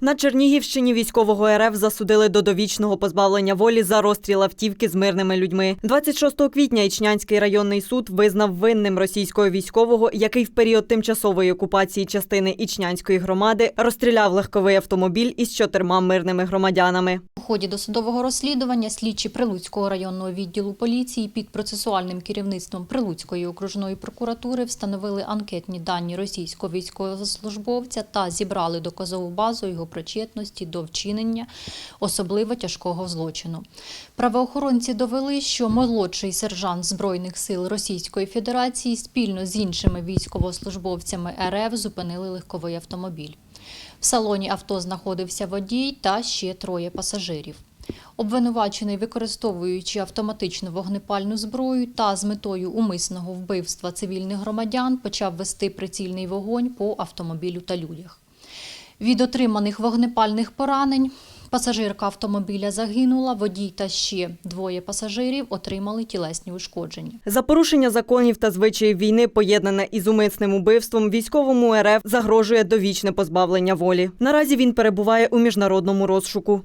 На Чернігівщині військового РФ засудили до довічного позбавлення волі за розстріл автівки з мирними людьми. 26 квітня Ічнянський районний суд визнав винним російського військового, який в період тимчасової окупації частини Ічнянської громади розстріляв легковий автомобіль із чотирма мирними громадянами. У ході досудового розслідування слідчі Прилуцького районного відділу поліції під процесуальним керівництвом Прилуцької окружної прокуратури встановили анкетні дані російського військовослужбовця та зібрали доказову базу його причетності до вчинення особливо тяжкого злочину. Правоохоронці довели, що молодший сержант Збройних сил Російської Федерації спільно з іншими військовослужбовцями РФ зупинили легковий автомобіль. В салоні авто знаходився водій та ще троє пасажирів. Обвинувачений, використовуючи автоматичну вогнепальну зброю та з метою умисного вбивства цивільних громадян, почав вести прицільний вогонь по автомобілю та людях. Від отриманих вогнепальних поранень пасажирка автомобіля загинула, водій та ще двоє пасажирів отримали тілесні ушкодження. За порушення законів та звичаїв війни, поєднане із умисним убивством, військовому РФ загрожує довічне позбавлення волі. Наразі він перебуває у міжнародному розшуку.